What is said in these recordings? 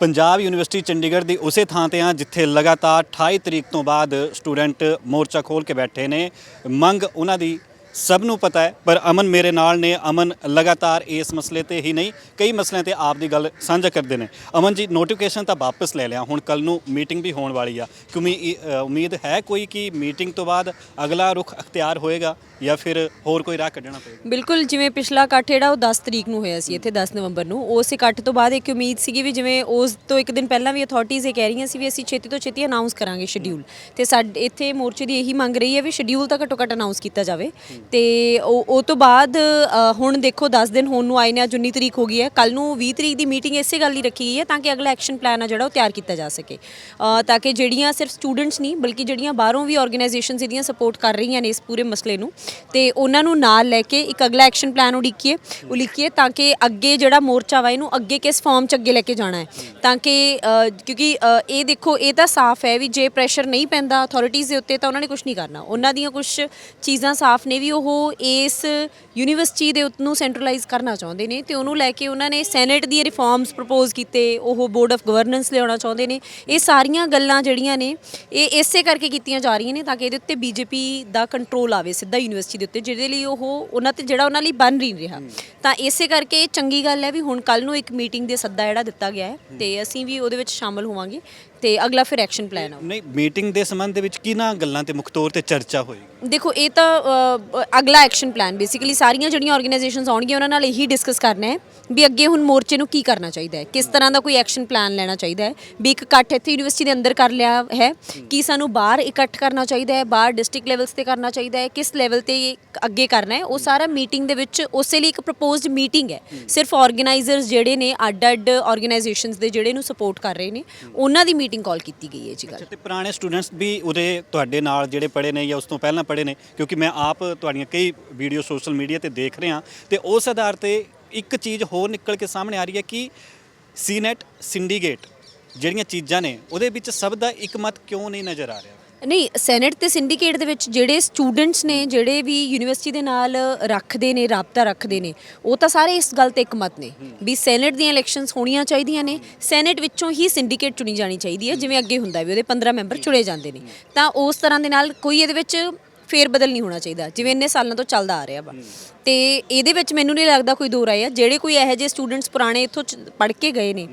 Punjab university Chandigarh ਦੀ ਉਸੇ ਥਾਂ ਤੇ ਆ, ਜਿੱਥੇ ਲਗਾਤਾਰ 28 ਤਰੀਕ ਤੋਂ ਬਾਅਦ ਸਟੂਡੈਂਟ ਮੋਰਚਾ ਖੋਲ ਕੇ ਬੈਠੇ ਨੇ। ਮੰਗ ਉਹਨਾਂ ਦੀ ਸਭ ਨੂੰ ਪਤਾ ਹੈ, ਪਰ ਅਮਨ ਮੇਰੇ ਨਾਲ ਨੇ। ਅਮਨ ਲਗਾਤਾਰ ਇਸ ਮਸਲੇ ਤੇ ਹੀ ਨਹੀਂ, ਕਈ ਮਸਲਿਆਂ ਤੇ ਆਪ ਦੀ ਗੱਲ ਸਾਂਝਾ ਕਰਦੇ ਨੇ। ਅਮਨ ਜੀ ਨੋਟੀਫਿਕੇਸ਼ਨ ਤਾਂ ਵਾਪਸ ਲੈ ਲਿਆ। ਹੁਣ ਕੱਲ ਨੂੰ ਮੀਟਿੰਗ ਵੀ ਹੋਣ ਵਾਲੀ ਆ। ਕਿਉਂਕਿ ਉਮੀਦ ਹੈ ਕੋਈ ਕਿ ਮੀਟਿੰਗ ਤੋਂ ਬਾਅਦ ਅਗਲਾ ਰੁਖ ਅਖਤਿਆਰ ਹੋਏਗਾ ਜਾਂ ਫਿਰ ਹੋਰ ਕੋਈ ਰਾਹ ਕੱਢਣਾ ਪਏਗਾ? ਬਿਲਕੁਲ, ਜਿਵੇਂ ਪਿਛਲਾ ਇਕੱਠ ਜਿਹੜਾ ਉਹ 10 ਤਰੀਕ ਨੂੰ ਹੋਇਆ ਸੀ, ਇੱਥੇ 10 ਨਵੰਬਰ ਨੂੰ। ਉਸ ਇਕੱਠ ਤੋਂ ਬਾਅਦ ਇੱਕ ਉਮੀਦ ਸੀਗੀ ਵੀ ਜਿਵੇਂ ਉਸ ਤੋਂ ਇੱਕ ਦਿਨ ਪਹਿਲਾਂ ਵੀ ਅਥਾਰਟੀਜ਼ ਇਹ ਕਹਿ ਰਹੀਆਂ ਸੀ ਵੀ ਅਸੀਂ ਛੇਤੀ ਤੋਂ ਛੇਤੀ ਅਨਾਉਂਸ ਕਰਾਂਗੇ ਸ਼ਡਿਊਲ ਤੇ ਸਾਡੇ, ਇੱਥੇ ਮੋਰਚੇ ਦੀ ਇਹੀ ਮੰਗ ਰਹੀ ਹੈ ਵੀ ਸ਼ਡਿਊਲ ਤਾਂ ਘੱਟੋ ਘੱਟ ਅਨਾਉਂਸ ਕੀਤਾ ਜਾਵੇ। ਤੇ ਉਹ ਉਹ ਤੋਂ ਬਾਅਦ ਹੁਣ ਦੇਖੋ 10 ਦਿਨ ਹੋਣ ਨੂੰ ਆਏ ਨੇ, ਅੱਜ 19 ਤਰੀਕ ਹੋ ਗਈ ਹੈ। ਕੱਲ ਨੂੰ 20 ਤਰੀਕ ਦੀ ਮੀਟਿੰਗ ਇਸੇ ਗੱਲ ਲਈ ਰੱਖੀ ਗਈ ਹੈ ਤਾਂ ਕਿ ਅਗਲਾ ਐਕਸ਼ਨ ਪਲਾਨ ਆ ਜਿਹੜਾ ਉਹ ਤਿਆਰ ਕੀਤਾ ਜਾ ਸਕੇ। ਤਾਂ ਕਿ ਜਿਹੜੀਆਂ ਸਿਰਫ ਸਟੂਡੈਂਟਸ ਨਹੀਂ, ਬਲਕਿ ਜਿਹੜੀਆਂ ਬਾਹਰੋਂ ਵੀ ਆਰਗੇਨਾਈਜੇਸ਼ਨਸ ਇਹਦੀਆਂ ਸਪੋਰਟ ਕਰ ਰਹੀਆਂ ਨੇ ਇਸ ਪੂਰੇ ਮਸਲੇ ਨੂੰ, ਤੇ ਉਹਨਾਂ ਨੂੰ ਨਾਲ ਲੈ ਕੇ ਇੱਕ ਅਗਲਾ ਐਕਸ਼ਨ ਪਲਾਨ ਉਡੀਕੀਏ, ਉਲੀਕੀਏ ਤਾਂ ਕਿ ਅੱਗੇ ਜਿਹੜਾ ਮੋਰਚਾ ਵਾ ਇਹਨੂੰ ਅੱਗੇ ਕਿਸ ਫਾਰਮ ਚ ਅੱਗੇ ਲੈ ਕੇ ਜਾਣਾ ਹੈ। ਤਾਂ ਕਿ ਕਿਉਂਕਿ ਇਹ ਦੇਖੋ, ਇਹ ਤਾਂ ਸਾਫ਼ ਹੈ ਵੀ ਜੇ ਪ੍ਰੈਸ਼ਰ ਨਹੀਂ ਪੈਂਦਾ ਅਥਾਰਟੀਜ਼ ਦੇ ਉੱਤੇ ਤਾਂ ਉਹਨਾਂ ਨੇ ਕੁਝ ਨਹੀਂ ਕਰਨਾ। ਉਹਨਾਂ ਦੀਆਂ ਕੁਝ ਚੀਜ਼ਾਂ ਸਾਫ਼ ਨੇ ਵੀ ਉਹ ਇਸ ਯੂਨੀਵਰਸਿਟੀ ਦੇ ਉੱਤ ਨੂੰ ਸੈਂਟਰਲਾਈਜ਼ ਕਰਨਾ ਚਾਹੁੰਦੇ ਨੇ ਤੇ ਉਹਨੂੰ ਲੈ ਕੇ ਉਹਨਾਂ ਨੇ ਸੈਨੇਟ ਦੀ ਰਿਫਾਰਮਸ ਪ੍ਰਪੋਜ਼ ਕੀਤੇ, ਉਹ ਬੋਰਡ ਆਫ ਗਵਰਨੈਂਸ ਲਿਆਉਣਾ ਚਾਹੁੰਦੇ ਨੇ। ਇਹ ਸਾਰੀਆਂ ਗੱਲਾਂ ਜਿਹੜੀਆਂ ਨੇ, ਇਹ ਇਸੇ ਕਰਕੇ ਕੀਤੀਆਂ ਜਾ ਰਹੀਆਂ ਨੇ ਤਾਂ ਕਿ ਇਹਦੇ ਉੱਤੇ ਬੀਜੇਪੀ ਦਾ ਕੰਟਰੋਲ ਆਵੇ ਸਿੱਧਾ ਯੂਨੀਵਰਸਿਟੀ ਦੇ ਉੱਤੇ, ਜਿਹਦੇ ਲਈ ਉਹ ਉਹਨਾਂ ਤੇ ਜਿਹੜਾ ਉਹਨਾਂ ਲਈ ਬਣ ਨਹੀਂ ਰਿਹਾ। ਤਾਂ ਇਸੇ ਕਰਕੇ ਇਹ ਚੰਗੀ ਗੱਲ ਹੈ ਵੀ ਹੁਣ ਕੱਲ ਨੂੰ ਇੱਕ ਮੀਟਿੰਗ ਦੇ ਸੱਦਾ ਜਿਹੜਾ ਦਿੱਤਾ ਗਿਆ ਹੈ ਤੇ ਅਸੀਂ ਵੀ ਉਹਦੇ ਵਿੱਚ ਸ਼ਾਮਲ ਹੋਵਾਂਗੇ ਤੇ ਅਗਲਾ ਫਿਰ ਐਕਸ਼ਨ ਪਲਾਨ ਆਊ ਨਹੀਂ ਮੀਟਿੰਗ ਦੇ ਸੰਬੰਧ ਦੇ ਵਿੱਚ ਕਿਹਨਾਂ ਗੱਲਾਂ ਤੇ ਮੁੱਖ ਤੌਰ ਤੇ ਚਰਚਾ ਹੋਏਗੀ? ਦੇਖੋ ਇਹ ਤਾਂ ਅਗਲਾ ਐਕਸ਼ਨ ਪਲਾਨ ਬੇਸਿਕਲੀ ਸਾਰੀਆਂ ਜਿਹੜੀਆਂ ਆਰਗੇਨਾਈਜੇਸ਼ਨਸ ਆਉਣਗੀਆਂ ਉਹਨਾਂ ਨਾਲ ਇਹੀ ਡਿਸਕਸ ਕਰਨਾ ਹੈ ਵੀ ਅੱਗੇ ਹੁਣ ਮੋਰਚੇ ਨੂੰ ਕੀ ਕਰਨਾ ਚਾਹੀਦਾ ਹੈ। ਕਿਸ ਤਰ੍ਹਾਂ ਦਾ ਕੋਈ ਐਕਸ਼ਨ ਪਲਾਨ ਲੈਣਾ ਚਾਹੀਦਾ ਹੈ? ਵੀ ਇੱਕ ਇਕੱਠ ਇੱਥੇ ਯੂਨੀਵਰਸਿਟੀ ਦੇ ਅੰਦਰ ਕਰ ਲਿਆ ਹੈ ਕੀ ਸਾਨੂੰ ਬਾਹਰ ਇਕੱਠ ਕਰਨਾ ਚਾਹੀਦਾ ਹੈ ਬਾਹਰ ਡਿਸਟ੍ਰਿਕਟ ਲੈਵਲਸ ਤੇ ਕਰਨਾ ਚਾਹੀਦਾ ਹੈ ਕਿਸ ਲੈਵਲ ਤੇ ਅੱਗੇ ਕਰਨਾ ਹੈ। ਉਹ ਸਾਰਾ ਮੀਟਿੰਗ ਦੇ ਵਿੱਚ ਉਸੇ ਲਈ ਇੱਕ ਪ੍ਰਪੋਜ਼ਡ ਮੀਟਿੰਗ ਹੈ। ਸਿਰਫ ਆਰਗੇਨਾਈਜ਼ਰਸ ਜਿਹੜੇ ਨੇ ਅੱਡ-ਅੱਡ ਆਰਗੇਨਾਈਜੇਸ਼ਨਸ ਦੇ ਜਿਹੜੇ ਨੂੰ ਸਪੋਰਟ ਕਰ ਰਹੇ ਨੇ ਉਹਨਾਂ ਦੀ ਮੀਟਿੰਗ ਕਾਲ ਕੀਤੀ ਗਈ ਹੈ ਜੀ ਗੱਲ ਤੇ ਪੁਰਾਣੇ ਸਟੂਡੈਂਟਸ ਵੀ ਉਹਦੇ ਤੁਹਾਡੇ ਨਾਲ ਜਿਹੜੇ ਪੜ੍ਹੇ ਨੇ ਜਾਂ ਉਸ ਤੋਂ ਪਹਿਲਾਂ ਪੜ੍ਹੇ ਨੇ ਕਿਉਂਕਿ ਮੈਂ ਆਪ ਤੁਹਾਡੀਆਂ ਕਈ ਵੀਡੀਓ ਸੋਸ਼ਲ ਮੀਡੀਆ ਤੇ ਦੇਖ ਰਿਹਾ ਤੇ ਉਸ ਆਧਾਰ ਤੇ ਇੱਕ ਚੀਜ਼ ਹੋਰ ਨਿਕਲ ਕੇ ਸਾਹਮਣੇ ਆ ਰਹੀ ਹੈ ਕਿ ਸੀਨੈਟ ਸਿੰਡੀਕੇਟ ਜਿਹੜੀਆਂ ਚੀਜ਼ਾਂ ਨੇ ਉਹਦੇ ਵਿੱਚ ਸਭ ਦਾ ਇੱਕ ਮਤ ਕਿਉਂ ਨਹੀਂ ਨਜ਼ਰ ਆ ਰਿਹਾ? ਨਹੀਂ ਸੈਨੇਟ ਤੇ ਸਿੰਡੀਕੇਟ ਦੇ ਵਿੱਚ ਜਿਹੜੇ ਸਟੂਡੈਂਟਸ ਨੇ ਜਿਹੜੇ ਵੀ ਯੂਨੀਵਰਸਿਟੀ ਦੇ ਨਾਲ ਰੱਖਦੇ ਨੇ ਰਾਬਤਾ ਰੱਖਦੇ ਨੇ ਉਹ ਤਾਂ ਸਾਰੇ ਇਸ ਗੱਲ ਤੇ ਇੱਕਮਤ ਨੇ ਵੀ ਸੈਨੇਟ ਦੀਆਂ ਇਲੈਕਸ਼ਨਸ ਹੋਣੀਆਂ ਚਾਹੀਦੀਆਂ ਨੇ ਸੈਨੇਟ ਵਿੱਚੋਂ ਹੀ ਸਿੰਡੀਕੇਟ ਚੁਣੀ ਜਾਣੀ ਚਾਹੀਦੀ ਹੈ ਜਿਵੇਂ ਅੱਗੇ ਹੁੰਦਾ ਵੀ ਉਹਦੇ 15 ਮੈਂਬਰ ਚੁਣੇ ਜਾਂਦੇ ਨੇ। ਤਾਂ ਉਸ ਤਰ੍ਹਾਂ ਦੇ ਨਾਲ ਕੋਈ ਇਹਦੇ ਵਿੱਚ ਫੇਰ ਬਦਲ ਨਹੀਂ ਹੋਣਾ ਚਾਹੀਦਾ, ਜਿਵੇਂ ਇੰਨੇ ਸਾਲਾਂ ਤੋਂ ਚੱਲਦਾ ਆ ਰਿਹਾ ਵਾ। ਤੇ ਇਹਦੇ ਵਿੱਚ ਮੈਨੂੰ ਨਹੀਂ ਲੱਗਦਾ ਕੋਈ ਦੋ ਰਾਏ ਆ ਜਿਹੜੇ ਕੋਈ ਇਹੋ ਜਿਹੇ ਸਟੂਡੈਂਟਸ ਪੁਰਾਣੇ ਇੱਥੋਂ ਪੜ੍ਹ ਕੇ ਗਏ ਨੇ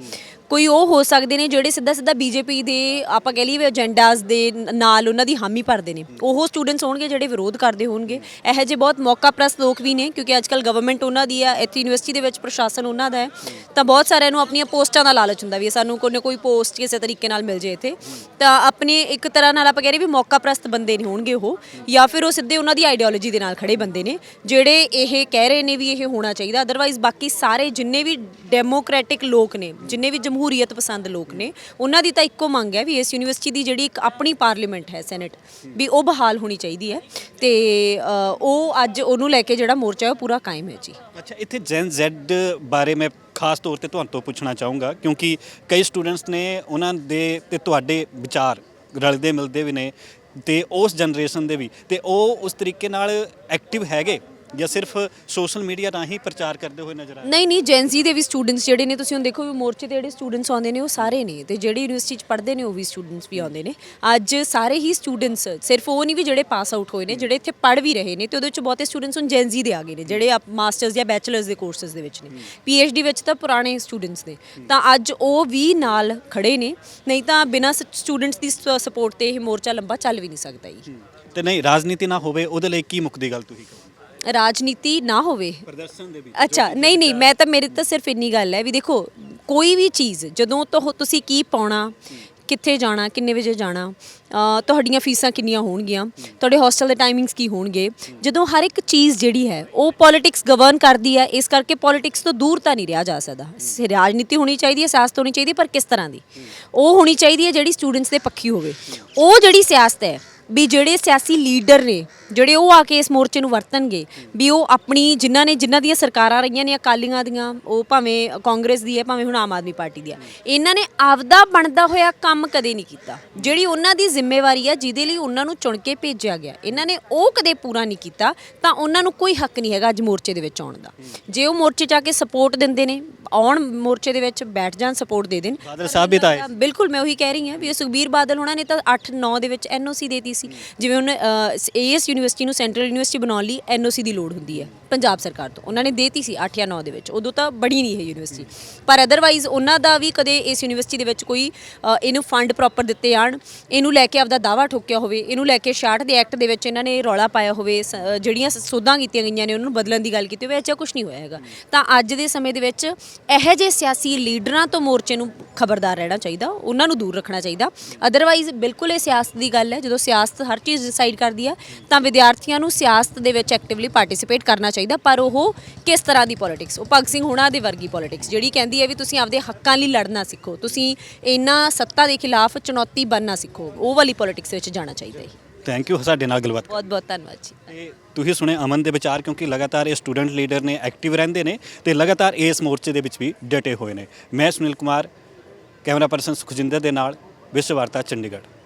ਕੋਈ ਉਹ ਹੋ ਸਕਦੇ ਨੇ ਜਿਹੜੇ ਸਿੱਧਾ ਸਿੱਧਾ ਬੀਜੇਪੀ ਦੇ, ਆਪਾਂ ਕਹਿ ਲਈਏ ਏਜੰਡਾਜ਼ ਦੇ ਨਾਲ ਉਹਨਾਂ ਦੀ ਹਾਮੀ ਭਰਦੇ ਨੇ। ਉਹ ਸਟੂਡੈਂਟਸ ਹੋਣਗੇ ਜਿਹੜੇ ਵਿਰੋਧ ਕਰਦੇ ਹੋਣਗੇ। ਇਹੋ ਜਿਹੇ ਬਹੁਤ ਮੌਕਾ ਮੌਕਾਪ੍ਰਸਤ ਲੋਕ ਵੀ ਨੇ, ਕਿਉਂਕਿ ਅੱਜ ਅੱਜਕੱਲ ਗਵਰਨਮੈਂਟ ਉਹਨਾਂ ਦੀ ਆ ਇੱਥੇ ਯੂਨੀਵਰਸਿਟੀ ਦੇ ਵਿੱਚ ਪ੍ਰਸ਼ਾਸਨ ਉਹਨਾਂ ਦਾ ਹੈ। ਤਾਂ ਬਹੁਤ ਸਾਰਿਆਂ ਨੂੰ ਆਪਣੀਆਂ ਪੋਸਟਾਂ ਦਾ ਲਾਲਚ ਹੁੰਦਾ ਵੀ ਸਾਨੂੰ ਕੋਈ ਨਾ ਕੋਈ ਪੋਸਟ ਕਿਸੇ ਤਰੀਕੇ ਨਾਲ ਮਿਲ ਜੇ ਇੱਥੇ। ਤਾਂ ਆਪਣੇ ਇੱਕ ਤਰ੍ਹਾਂ ਨਾਲ ਆਪਾਂ ਕਹਿ ਰਹੇ ਵੀ ਮੌਕਾ ਪ੍ਰਸਤ ਬੰਦੇ ਨਹੀਂ ਹੋਣਗੇ ਉਹ, ਜਾਂ ਫਿਰ ਉਹ ਸਿੱਧੇ ਉਹਨਾਂ ਦੀ ਆਈਡੀਓਲੋਜੀ ਦੇ ਨਾਲ ਖੜੇ ਬੰਦੇ ਨੇ, ਜਿਹੜੇ ਇਹ ਕਹਿ ਰਹੇ ਨੇ ਵੀ ਇਹ ਹੋਣਾ ਚਾਹੀਦਾ। ਅਦਰਵਾਈਜ਼ ਬਾਕੀ ਸਾਰੇ ਜਿੰਨੇ ਵੀ ਡੈਮੋਕ੍ਰੈਟਿਕ ਲੋਕ ਨੇ, ਜਿੰਨੇ ਵੀ ਜਮਹੂਰੀਅਤ ਪਸੰਦ ਲੋਕ ਨੇ। ਉਹਨਾਂ ਦੀ ਤਾਂ ਇੱਕੋ ਮੰਗ ਹੈ ਵੀ ਇਸ ਯੂਨੀਵਰਸਿਟੀ ਦੀ ਜਿਹੜੀ ਇੱਕ ਆਪਣੀ ਪਾਰਲੀਮੈਂਟ ਹੈ, ਸੈਨੇਟ, ਵੀ ਉਹ ਬਹਾਲ ਹੋਣੀ ਚਾਹੀਦੀ ਹੈ। ਤੇ ਉਹ ਅੱਜ ਉਹਨੂੰ ਲੈ ਕੇ ਜਿਹੜਾ ਮੋਰਚਾ ਹੈ, ਉਹ ਪੂਰਾ ਕਾਇਮ ਹੈ ਜੀ। ਅੱਛਾ, ਇੱਥੇ ਜੈਨ ਜ਼ੈਡ ਬਾਰੇ ਮੈਂ ਖਾਸ ਤੌਰ ਤੇ ਤੁਹਾਨੂੰ ਤੋਂ ਪੁੱਛਣਾ ਚਾਹੂੰਗਾ, ਕਿਉਂਕਿ ਕਈ ਸਟੂਡੈਂਟਸ ਨੇ ਉਹਨਾਂ ਦੇ ਤੇ ਤੁਹਾਡੇ ਵਿਚਾਰ ਰਲਦੇ ਮਿਲਦੇ ਵੀ ਨੇ ਤੇ ਉਸ ਜਨਰੇਸ਼ਨ ਦੇ ਵੀ। ਤੇ ਉਹ ਉਸ ਤਰੀਕੇ ਨਾਲ ਐਕਟਿਵ ਹੈਗੇ? ਜਾਂ ਸਿਰਫ ਸੋਸ਼ਲ ਮੀਡੀਆ ਰਾਹੀਂ ਪ੍ਰਚਾਰ ਕਰਦੇ ਹੋਏ ਨਜ਼ਰ ਆ ਨਹੀਂ ਨਹੀਂ ਜੈਨਜ਼ੀ ਦੇ ਵੀ ਸਟੂਡੈਂਟਸ ਜਿਹੜੇ ਨੇ ਤੁਸੀਂ ਹੁਣ ਦੇਖੋ ਵੀ ਮੋਰਚੇ ਤੇ ਜਿਹੜੇ ਸਟੂਡੈਂਟਸ ਆਉਂਦੇ ਨੇ ਉਹ ਸਾਰੇ ਨੇ ਤੇ ਜਿਹੜੇ ਯੂਨੀਵਰਸਿਟੀ ਚ ਪੜ੍ਹਦੇ ਨੇ ਉਹ ਵੀ ਸਟੂਡੈਂਟਸ ਵੀ ਆਉਂਦੇ ਨੇ। ਅੱਜ ਸਾਰੇ ਹੀ ਸਟੂਡੈਂਟਸ ਸਿਰਫ ਉਹ ਨਹੀਂ ਵੀ ਜਿਹੜੇ ਪਾਸ ਆਊਟ ਹੋਏ ਨੇ ਜਿਹੜੇ ਇੱਥੇ ਪੜ੍ਹ ਵੀ ਰਹੇ ਨੇ ਤੇ ਉਹਦੇ ਵਿੱਚ ਬਹੁਤੇ ਸਟੂਡੈਂਟਸ ਹੁਣ ਜੈਨਜ਼ੀ ਦੇ ਆ ਗਏ ਨੇ ਜਿਹੜੇ ਮਾਸਟਰਸ ਜਾਂ ਬੈਚਲਰਸ ਦੇ ਕੋਰਸਸ ਦੇ ਵਿੱਚ ਨੇ। ਪੀਐਚਡੀ ਵਿੱਚ ਤਾਂ ਪੁਰਾਣੇ ਸਟੂਡੈਂਟਸ ਨੇ। ਤਾਂ ਅੱਜ ਉਹ ਵੀ ਨਾਲ ਖੜੇ ਨੇ ਨਹੀਂ ਤਾਂ ਬਿਨਾਂ ਸਟੂਡੈਂਟਸ ਦੀ ਸਪੋਰਟ ਤੇ ਇਹ ਮੋਰਚਾ ਲੰਬਾ ਚੱਲ ਵੀ ਨਹੀਂ ਸਕਦਾ ਜੀ। ਤੇ ਨਹੀਂ ਰਾਜਨੀਤੀ ਨਾ ਹੋਵੇ ਉਹਦੇ ਲਈ ਕੀ ਮੁੱਕਦੀ ਗੱਲ ਤੁਸੀਂ ਕਹੋ ਰਾਜਨੀਤੀ ਨਾ ਹੋਵੇ। ਪ੍ਰਦਰਸ਼ਨ ਦੇ ਵਿੱਚ ਅੱਛਾ ਨਹੀਂ ਨਹੀਂ ਮੈਂ ਤਾਂ ਮੇਰੇ ਤਾਂ ਸਿਰਫ ਇੰਨੀ ਗੱਲ ਹੈ ਵੀ ਦੇਖੋ ਕੋਈ ਵੀ ਚੀਜ਼ ਜਦੋਂ ਤੋਂ ਤੁਸੀਂ ਕੀ ਪਾਉਣਾ ਕਿੱਥੇ ਜਾਣਾ ਕਿੰਨੇ ਵਜੇ ਜਾਣਾ ਤੁਹਾਡੀਆਂ ਫੀਸਾਂ ਕਿੰਨੀਆਂ ਹੋਣਗੀਆਂ ਤੁਹਾਡੇ ਹੋਸਟਲ ਦੇ ਟਾਈਮਿੰਗਸ ਕੀ ਹੋਣਗੇ ਜਦੋਂ ਹਰ ਇੱਕ ਚੀਜ਼ ਜਿਹੜੀ ਹੈ ਉਹ ਪੋਲਿਟਿਕਸ ਗਵਰਨ ਕਰਦੀ ਹੈ ਇਸ ਕਰਕੇ ਪੋਲਿਟਿਕਸ ਤੋਂ ਦੂਰ ਤਾਂ ਨਹੀਂ ਰਿਹਾ ਜਾ ਸਕਦਾ। ਰਾਜਨੀਤੀ ਹੋਣੀ ਚਾਹੀਦੀ ਹੈ ਸਿਆਸਤ ਹੋਣੀ ਚਾਹੀਦੀ ਹੈ ਪਰ ਕਿਸ ਤਰ੍ਹਾਂ ਦੀ? ਉਹ ਹੋਣੀ ਚਾਹੀਦੀ ਹੈ ਜਿਹੜੀ ਸਟੂਡੈਂਟਸ ਦੇ ਪੱਖੀ ਹੋਵੇ। ਉਹ ਜਿਹੜੀ ਸਿਆਸਤ ਹੈ ਵੀ ਜਿਹੜੇ ਸਿਆਸੀ ਲੀਡਰ ਨੇ ਜਿਹੜੇ ਉਹ ਆ ਕੇ ਇਸ ਮੋਰਚੇ ਨੂੰ ਵਰਤਣਗੇ ਵੀ ਉਹ ਆਪਣੀ ਜਿਨ੍ਹਾਂ ਨੇ ਜਿਨ੍ਹਾਂ ਦੀਆਂ ਸਰਕਾਰਾਂ ਰਹੀਆਂ ਨੇ ਅਕਾਲੀਆਂ ਦੀਆਂ ਉਹ ਭਾਵੇਂ ਕਾਂਗਰਸ ਦੀ ਹੈ ਭਾਵੇਂ ਹੁਣ ਆਮ ਆਦਮੀ ਪਾਰਟੀ ਦੀ ਹੈ ਇਹਨਾਂ ਨੇ ਆਪਦਾ ਬਣਦਾ ਹੋਇਆ ਕੰਮ ਕਦੇ ਨਹੀਂ ਕੀਤਾ। ਜਿਹੜੀ ਉਹਨਾਂ ਦੀ ਜ਼ਿੰਮੇਵਾਰੀ ਹੈ ਜਿਹਦੇ ਲਈ ਉਹਨਾਂ ਨੂੰ ਚੁਣ ਕੇ ਭੇਜਿਆ ਗਿਆ ਇਹਨਾਂ ਨੇ ਉਹ ਕਦੇ ਪੂਰਾ ਨਹੀਂ ਕੀਤਾ ਤਾਂ ਉਹਨਾਂ ਨੂੰ ਕੋਈ ਹੱਕ ਨਹੀਂ ਹੈਗਾ ਅੱਜ ਮੋਰਚੇ ਦੇ ਵਿੱਚ ਆਉਣ ਦਾ। ਜੇ ਉਹ ਮੋਰਚੇ 'ਚ ਆ ਕੇ ਸਪੋਰਟ ਦਿੰਦੇ ਨੇ ਆਉਣ ਮੋਰਚੇ ਦੇ ਵਿੱਚ ਬੈਠ ਜਾਣ ਸਪੋਰਟ ਦੇ ਦੇਣ। ਬਾਦਲ ਸਾਹਿਬ ਵੀ ਤਾਂ ਆਏ। ਬਿਲਕੁਲ ਮੈਂ ਉਹੀ ਕਹਿ ਰਹੀ ਹਾਂ ਵੀ ਸੁਖਬੀਰ ਬਾਦਲ ਹੋਣਾ ਨੇ ਤਾਂ 8 9 ਦੇ ਵਿੱਚ ਐਨਓਸੀ ਦੇਤੀ ਸੀ। ਜਿਵੇਂ ਉਹਨੇ ਏਐਸ ਯੂਨੀਵਰਸਿਟੀ ਨੂੰ, ਸੈਂਟਰਲ ਯੂਨੀਵਰਸਿਟੀ ਬਣਾਉਣ ਲਈ ਐਨਓਸੀ ਦੀ ਲੋੜ ਹੁੰਦੀ ਹੈ, ਪੰਜਾਬ ਸਰਕਾਰ ਤੋਂ। ਉਹਨਾਂ ਨੇ ਦੇਤੀ ਸੀ 8 ਜਾਂ 9 ਦੇ ਵਿੱਚ। ਉਦੋਂ ਤਾਂ ਬੜੀ ਨਹੀਂ ਹੈ ਯੂਨੀਵਰਸਿਟੀ। ਪਰ ਅਦਰਵਾਈਜ਼ ਉਹਨਾਂ ਦਾ ਵੀ ਕਦੇ ਇਸ ਯੂਨੀਵਰਸਿਟੀ ਦੇ ਵਿੱਚ ਕੋਈ ਇਹਨੂੰ ਫੰਡ ਪ੍ਰੋਪਰ ਦਿੱਤੇ ਜਾਣ ਇਹਨੂੰ ਲੈ ਕੇ ਆਪਦਾ ਦਾਵਾ ਠੋਕਿਆ ਹੋਵੇ, ਇਹਨੂੰ ਲੈ ਕੇ 66 ਦੇ ਐਕਟ ਦੇ ਵਿੱਚ ਇਹਨਾਂ ਨੇ ਰੌਲਾ ਪਾਇਆ ਹੋਵੇ, ਸ- ਜਿਹੜੀਆਂ ਸੋਧਾਂ ਕੀਤੀਆਂ ਗਈਆਂ ਨੇ, ਉਹਨਾਂ ਨੂੰ ਬਦਲਣ ਦੀ ਗੱਲ ਕੀਤੀ ਹੋਵੇ ਅੱਛਾ ਕੁਝ ਨਹੀਂ ਹੋਇਆ ਹੈਗਾ। ਤਾਂ ਅੱਜ ਦੇ ਸਮੇਂ ਦੇ ਵਿੱਚ ਇਹੋ ਜਿਹੇ ਸਿਆਸੀ ਲੀਡਰਾਂ ਤੋਂ ਮੋਰਚੇ ਨੂੰ ਖਬਰਦਾਰ ਰਹਿਣਾ ਚਾਹੀਦਾ, ਉਹਨਾਂ ਨੂੰ ਦੂਰ ਰੱਖਣਾ ਚਾਹੀਦਾ। ਅਦਰਵਾਈਜ਼ ਬਿਲਕੁਲ ਇਹ ਸਿਆਸਤ ਦੀ ਗੱਲ ਹੈ। ਜਦੋਂ ਸਿਆਸਤ ਹਰ ਚੀਜ਼ ਡਿਸਾਈਡ ਕਰਦੀ ਹੈ, ਤਾਂ ਵਿਦਿਆਰਥੀਆਂ ਨੂੰ ਸਿਆਸਤ ਦੇ ਵਿੱਚ ਐਕਟਿਵਲੀ ਪਾਰਟਿਸਿਪੇਟ ਕਰਨਾ ਚਾਹੀਦਾ ਪਰ ਉਹ ਕਿਸ ਤਰ੍ਹਾਂ ਦੀ ਪੋਲਿਟਿਕਸ ਉਹ ਭਗਤ ਸਿੰਘ ਹੁਣਾਂ ਦੇ ਵਰਗੀ ਪੋਲਿਟਿਕਸ ਜਿਹੜੀ ਕਹਿੰਦੀ ਹੈ ਵੀ ਤੁਸੀਂ ਆਪਦੇ ਹੱਕਾਂ ਲਈ ਲੜਨਾ ਸਿੱਖੋ ਤੁਸੀਂ ਇਹਨਾਂ ਸੱਤਾ ਦੇ ਖਿਲਾਫ ਚੁਣੌਤੀ ਬਣਨਾ ਸਿੱਖੋ ਉਹ ਵਾਲੀ ਪੋਲਿਟਿਕਸ ਵਿੱਚ ਜਾਣਾ ਚਾਹੀਦਾ ਹੈ। ਥੈਂਕ ਯੂ ਸਾਡੇ ਨਾਲ ਗੱਲਬਾਤ ਬਹੁਤ ਬਹੁਤ ਧੰਨਵਾਦ ਜੀ। ਤੇ ਤੁਸੀਂ ਸੁਣੇ ਅਮਨ ਦੇ ਵਿਚਾਰ ਕਿਉਂਕਿ ਲਗਾਤਾਰ ਇਹ ਸਟੂਡੈਂਟ ਲੀਡਰ ਨੇ ਐਕਟਿਵ ਰਹਿੰਦੇ ਨੇ ਤੇ ਲਗਾਤਾਰ ਇਸ ਮੋਰਚੇ ਦੇ ਵਿੱਚ ਵੀ ਡਟੇ ਹੋਏ ਨੇ। ਮੈਂ ਸੁਨੀਲ ਕੁਮਾਰ ਕੈਮਰਾ ਪਰਸਨ ਸੁਖਜਿੰਦਰ ਦੇ ਨਾਲ ਵਿਸ਼ਵ ਵਾਰਤਾ ਚੰਡੀਗੜ੍ਹ।